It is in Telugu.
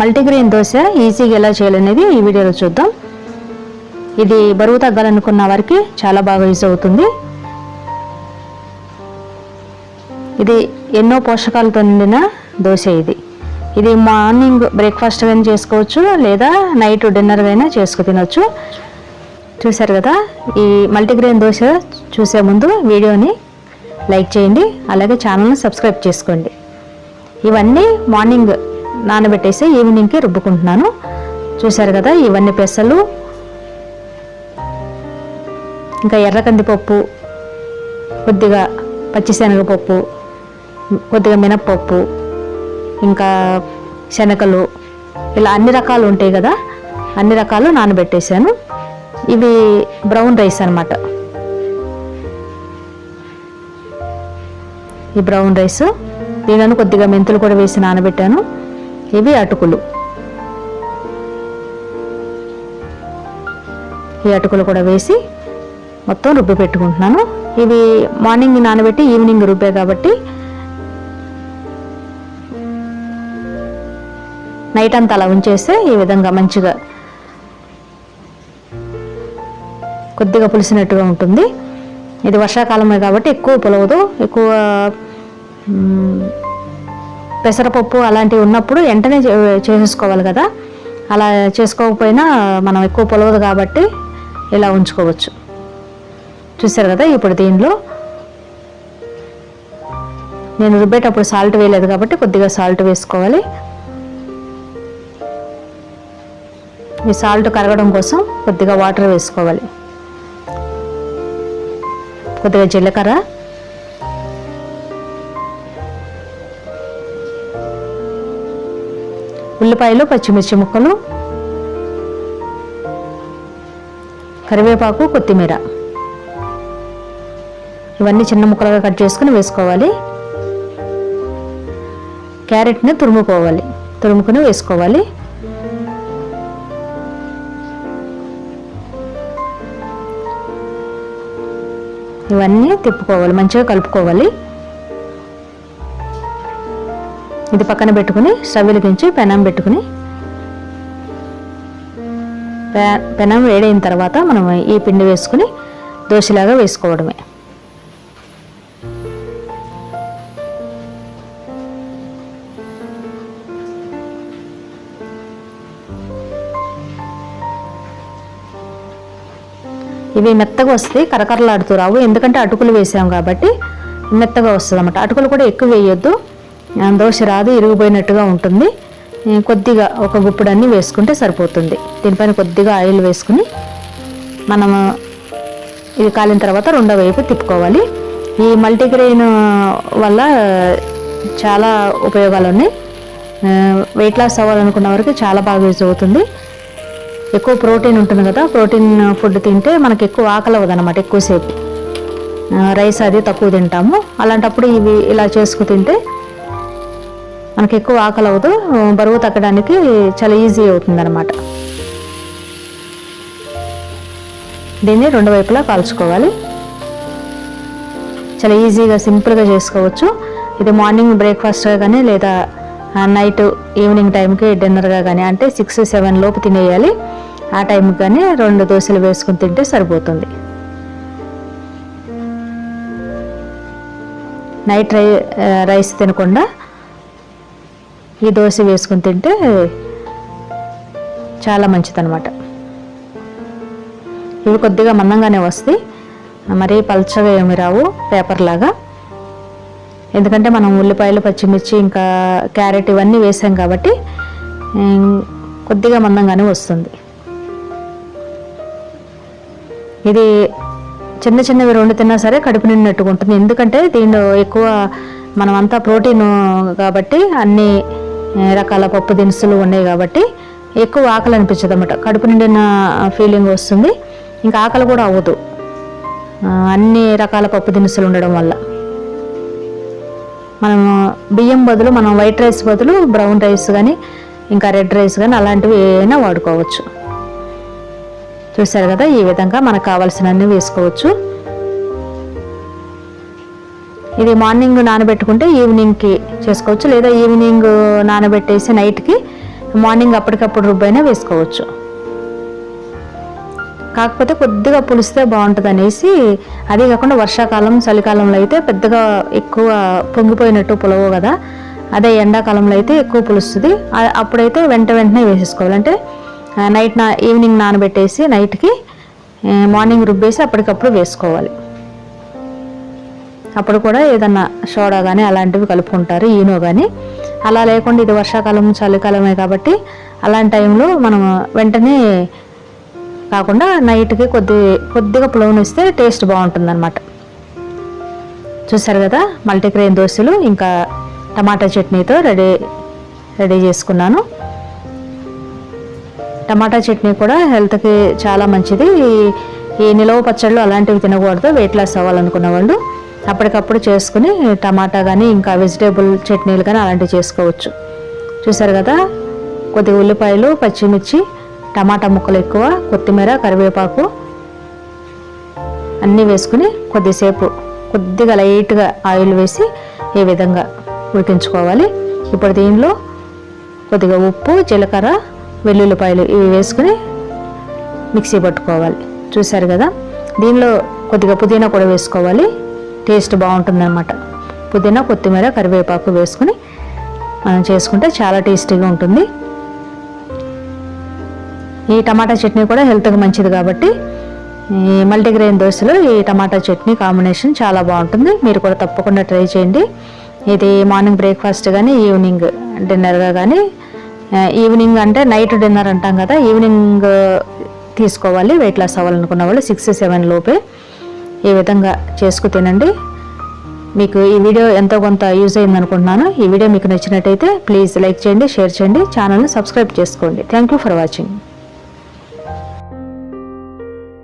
మల్టీగ్రెయిన్ దోశ ఈజీగా ఎలా చేయాలనేది ఈ వీడియోలో చూద్దాం. ఇది బరువు తగ్గాలనుకున్న వారికి చాలా బాగా యూజ్ అవుతుంది. ఇది ఎన్నో పోషకాలతో నిండిన దోశ ఇది. ఇది మార్నింగ్ బ్రేక్ఫాస్ట్ కానీ చేసుకోవచ్చు లేదా నైట్ డిన్నర్ అయినా చేసుకు తినొచ్చు. చూశారు కదా? ఈ మల్టీగ్రెయిన్ దోశ చూసే ముందు వీడియోని లైక్ చేయండి అలాగే ఛానల్ని సబ్స్క్రైబ్ చేసుకోండి. ఇవన్నీ మార్నింగ్ నానబెట్టేసి ఈవినింగ్కి రుబ్బుకుంటున్నాను. చూశారు కదా ఇవన్నీ పెసలు. ఇంకా ఎర్ర కందిపప్పు కొద్దిగా పచ్చిశనగపప్పు కొద్దిగా మినప్పప్పు ఇంకా శనగలు ఇలా అన్ని రకాలు ఉంటాయి కదా అన్ని రకాలు నానబెట్టేశాను. ఇవి బ్రౌన్ రైస్ అన్నమాట. ఈ బ్రౌన్ రైస్. దీనిలో కొద్దిగా మెంతులు కూడా వేసి నానబెట్టాను. ఇవి అటుకులు. ఈ అటుకులు కూడా వేసి మొత్తం రుబ్బి పెట్టుకుంటున్నాను. ఇవి మార్నింగ్ నానబెట్టి ఈవినింగ్ రుబ్బే కాబట్టి నైట్ అంతా అలా ఉంచేస్తే ఈ విధంగా మంచిగా కొద్దిగా పులిసినట్టుగా ఉంటుంది. ఇది వర్షాకాలమే కాబట్టి ఎక్కువ పులవదు. ఎక్కువ పెసరపప్పు అలాంటివి ఉన్నప్పుడు వెంటనే చే- చేసేసుకోవాలి కదా. అలా చేసుకోకపోయినా మనం ఎక్కువ పొలవదు కాబట్టి ఇలా ఉంచుకోవచ్చు. చూసారు కదా ఇప్పుడు దీనిలో? నేను రుబ్బేటప్పుడు సాల్ట్ వేయలేదు కాబట్టి కొద్దిగా సాల్ట్ వేసుకోవాలి. ఈ సాల్ట్ కరగడం కోసం కొద్దిగా వాటర్ వేసుకోవాలి. కొద్దిగా జీలకర్ర ఉల్లిపాయలు పచ్చిమిర్చి ముక్కలు కరివేపాకు కొత్తిమీర. ఇవన్నీ చిన్న ముక్కలుగా కట్ చేసుకుని వేసుకోవాలి. క్యారెట్ని తురుముకోవాలి. తురుముకుని వేసుకోవాలి. ఇవన్నీ తిప్పుకోవాలి మంచిగా కలుపుకోవాలి. ఇది పక్కన పెట్టుకుని స్టవ్ వెలిగించి పెనం పెట్టుకుని. పె- పెనం వేడైన తర్వాత మనం ఈ పిండి వేసుకుని దోశలాగా వేసుకోవడమే. ఇవి మెత్తగా వస్తాయి కరకరలాడుతూ రావు. ఎందుకంటే అటుకులు వేసాం కాబట్టి మెత్తగా వస్తుంది అన్నమాట అటుకులు కూడా ఎక్కువ వేయొద్దు. దోశ రాదు ఇరిగిపోయినట్టుగా ఉంటుంది. కొద్దిగా ఒక గుప్పుడు అన్ని వేసుకుంటే సరిపోతుంది. దీనిపైన కొద్దిగా ఆయిల్ వేసుకుని మనము ఇది కాలిన తర్వాత రెండో వైపు తిప్పుకోవాలి. ఈ మల్టీగ్రెయిన్ వల్ల చాలా ఉపయోగాలు ఉన్నాయి వెయిట్ లాస్ అవ్వాలనుకున్న వరకు చాలా బాగా యూజ్ అవుతుంది. ఎక్కువ ప్రోటీన్ ఉంటుంది కదా ప్రోటీన్ ఫుడ్ తింటే మనకి ఎక్కువ ఆకలి అవ్వదనమాట ఎక్కువసేపు. రైస్ అది తక్కువ తింటాము. అలాంటప్పుడు ఇవి ఇలా చేసుకు తింటే మనకి ఎక్కువ ఆకలి అవ్వదు. బరువు తగ్గడానికి చాలా ఈజీ అవుతుంది అనమాట దీన్ని రెండు వైపులా కాల్చుకోవాలి. చాలా ఈజీగా సింపుల్గా చేసుకోవచ్చు. ఇది మార్నింగ్ బ్రేక్ఫాస్ట్గా కానీ లేదా నైట్ ఈవినింగ్ టైంకి డిన్నర్గా కానీ అంటే సిక్స్ సెవెన్ లోపు తినేయాలి. ఆ టైంకి కానీ రెండు దోశలు వేసుకుని తింటే సరిపోతుంది. నైట్ రై రైస్ తినకుండా ఈ దోశ వేసుకుని తింటే చాలా మంచిదనమాట ఇవి కొద్దిగా మందంగానే వస్తాయి. మరీ పల్చగా ఏమి రావు పేపర్ లాగా. ఎందుకంటే మనం ఉల్లిపాయలు పచ్చిమిర్చి ఇంకా క్యారెట్ ఇవన్నీ వేసాం కాబట్టి కొద్దిగా మందంగానే వస్తుంది. ఇది చిన్న చిన్నవి రెండు తిన్నా సరే కడుపు నిండినట్టుగా ఉంటుంది. ఎందుకంటే దీనిలో ఎక్కువ మనమంతా ప్రోటీన్ కాబట్టి అన్నీ రకాల పప్పు దినుసులు ఉన్నాయి కాబట్టి ఎక్కువ ఆకలి అనిపించదు అనమాట కడుపు నిండిన ఫీలింగ్ వస్తుంది. ఇంకా ఆకలి కూడా అవ్వదు. అన్ని రకాల పప్పు దినుసులు ఉండడం వల్ల. మనం బియ్యం బదులు మనం వైట్ రైస్ బదులు బ్రౌన్ రైస్ కానీ ఇంకా రెడ్ రైస్ కానీ అలాంటివి ఏమైనా వాడుకోవచ్చు. చూసారు కదా ఈ విధంగా మనకు కావాల్సినన్ని వేసుకోవచ్చు. ఇది మార్నింగ్ నానబెట్టుకుంటే ఈవినింగ్కి చేసుకోవచ్చు లేదా ఈవినింగ్ నానబెట్టేసి నైట్కి మార్నింగ్ అప్పటికప్పుడు రుబ్బైనా వేసుకోవచ్చు. కాకపోతే కొద్దిగా పులిస్తే బాగుంటుంది అనేసి అదే కాకుండా వర్షాకాలం చలికాలంలో అయితే పెద్దగా ఎక్కువ పొంగిపోయినట్టు పులవు కదా అదే ఎండాకాలంలో అయితే ఎక్కువ పులుస్తుంది. అప్పుడైతే వెంట వెంటనే వేసేసుకోవాలి. అంటే నైట్ నా ఈవినింగ్ నానబెట్టేసి నైట్కి మార్నింగ్ రుబ్బేసి అప్పటికప్పుడు వేసుకోవాలి. అప్పుడు కూడా ఏదన్నా సోడా కానీ అలాంటివి కలుపుకుంటారు ఈనో కానీ అలా లేకుండా ఇది వర్షాకాలం చలికాలమే కాబట్టి అలాంటి టైంలో మనం వెంటనే కాకుండా నైట్కి కొద్ది కొద్దిగా పులవనిస్తే ఇస్తే టేస్ట్ బాగుంటుందన్నమాట. చూసారు కదా మల్టీగ్రెయిన్ దోశలు ఇంకా టమాటా చట్నీతో రెడీ రెడీ చేసుకున్నాను. టమాటా చట్నీ కూడా హెల్త్కి చాలా మంచిది. ఈ- ఈ నిలవ పచ్చళ్ళు అలాంటివి తినకూడదు వెయిట్ లాస్ అవ్వాలనుకున్న వాళ్ళు. అప్పటికప్పుడు చేసుకుని టమాటా కానీ ఇంకా వెజిటేబుల్ చట్నీలు కానీ అలాంటివి చేసుకోవచ్చు. చూసారు కదా? కొద్దిగా ఉల్లిపాయలు పచ్చిమిర్చి టమాటా ముక్కలు ఎక్కువ కొత్తిమీర కరివేపాకు అన్నీ వేసుకుని కొద్దిసేపు కొద్దిగా లైట్గా ఆయిల్ వేసి ఈ విధంగా ఉడికించుకోవాలి. ఇప్పుడు దీనిలో కొద్దిగా ఉప్పు జీలకర్ర వెల్లుల్లిపాయలు ఇవి వేసుకుని మిక్సీ పట్టుకోవాలి. చూసారు కదా? దీనిలో కొద్దిగా పుదీనా కూడా వేసుకోవాలి. టేస్ట్ బాగుంటుందన్నమాట. పుదీనా కొత్తిమీర కరివేపాకు వేసుకుని మనం చేసుకుంటే చాలా టేస్టీగా ఉంటుంది. ఈ టమాటా చట్నీ కూడా హెల్త్కి మంచిది కాబట్టి ఈ మల్టీగ్రెయిన్ దోశలో ఈ టమాటా చట్నీ కాంబినేషన్ చాలా బాగుంటుంది. మీరు కూడా తప్పకుండా ట్రై చేయండి. ఇది మార్నింగ్ బ్రేక్ఫాస్ట్ కానీ ఈవినింగ్ డిన్నర్గా కానీ ఈవినింగ్ అంటే నైట్ డిన్నర్ అంటాం కదా ఈవినింగ్ తీసుకోవాలి. వెయిట్ లాస్ అవ్వాలనుకున్న వాళ్ళు సిక్స్ సెవెన్ లోపే ఈ విధంగా చేసుకు తినండి. మీకు ఈ వీడియో ఎంతో కొంత యూజ్ అయింది అనుకుంటున్నాను ఈ వీడియో మీకు నచ్చినట్టయితే ప్లీజ్ లైక్ చేయండి షేర్ చేయండి ఛానల్ని సబ్స్క్రైబ్ చేసుకోండి. Thank you for watching